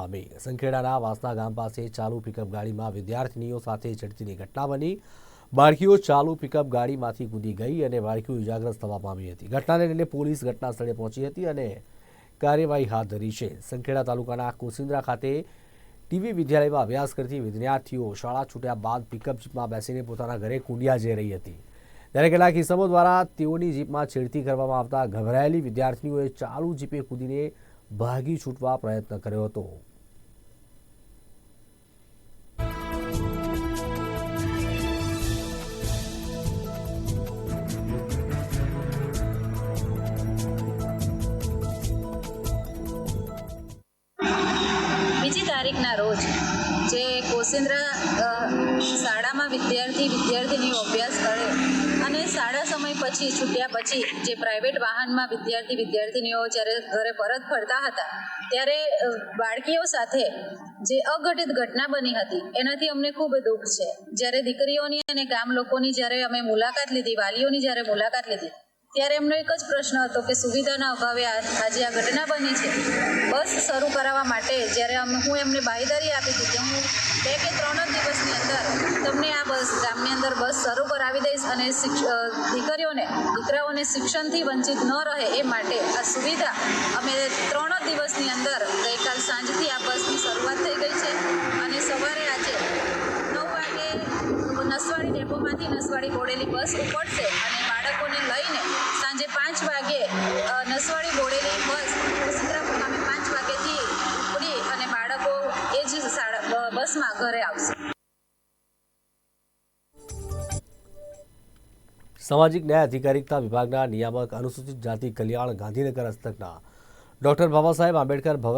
પામી. સંખેડાના વાસના ગામ પાસે ચાલુ પિકઅપ ગાડીમાં વિદ્યાર્થીનીઓ સાથે ઝડપીની ઘટના બની. બાળકીઓ ચાલુ પિકઅપ ગાડીમાંથી કૂદી ગઈ અને બાળકીઓ ઇજાગ્રસ્ત થવા પામી હતી. ઘટનાને લઈને પોલીસ ઘટના સ્થળે પહોંચી હતી અને કાર્યવાહી હાથ ધરી છે. સંખેડા તાલુકાના કોસિંદ્રા ખાતે ટીવી વિદ્યાલયમાં અભ્યાસ કરતી વિદ્યાર્થીઓ શાળા છૂટ્યા બાદ પિકઅપ જીપમાં બેસીને પોતાના ઘરે કુંડિયા જઈ રહી હતી. ત્યારે કેટલાક કિસ્સાઓ દ્વારા તેઓની જીપમાં છેડતી કરવામાં આવતા ગભરાયેલી વિદ્યાર્થીનીઓએ ચાલુ જીપે કૂદીને ભાગી છૂટવા પ્રયત્ન કર્યો હતો. તારીખના રોજ જે કોસિન્દ્રા શાળામાં વિદ્યાર્થી વિદ્યાર્થીનીઓ અભ્યાસ કરે અને શાળા સમય પછી, છૂટ્યા પછી જે પ્રાઇવેટ વાહનમાં વિદ્યાર્થી વિદ્યાર્થીનીઓ જ્યારે ઘરે પરત ફરતા હતા, ત્યારે બાળકીઓ સાથે જે અઘટિત ઘટના બની હતી, એનાથી અમને ખૂબ દુઃખ છે. જ્યારે દીકરીઓની અને ગામ લોકોની જ્યારે અમે મુલાકાત લીધી, વાલીઓની જ્યારે મુલાકાત લીધી ત્યારે એમનો એક જ પ્રશ્ન હતો કે સુવિધાના અભાવે આજે આ ઘટના બની છે. બસ શરૂ કરાવવા માટે જ્યારે હું એમને બાહેદારી આપી હતી કે હું બે કે ત્રણ જ દિવસની અંદર તમને આ બસ ગામની અંદર બસ શરૂ કરાવી દઈશ અને દીકરીઓને, દીકરાઓને શિક્ષણથી વંચિત ન રહે એ માટે આ સુવિધા અમે ત્રણ જ દિવસની અંદર ગઈકાલ ડેપોમાંથી નસવાડી બોડેલી બસ ઉપડશે અને બાળકોને લઈને સાંજે પાંચ વાગે નસવાડી બોડેલી બસ સિદ્રા ગામે પાંચ વાગેથી ઉપડી અને બાળકો એ જ બસમાં ઘરે આવશે. સામાજિક ન્યાય અધિકારિકતા વિભાગના નિયામક અનુસૂચિત જાતિ કલ્યાણ ગાંધીનગર હસ્તકના. ડોક્ટર બાબા સાહેબ આંબેડકર ભવન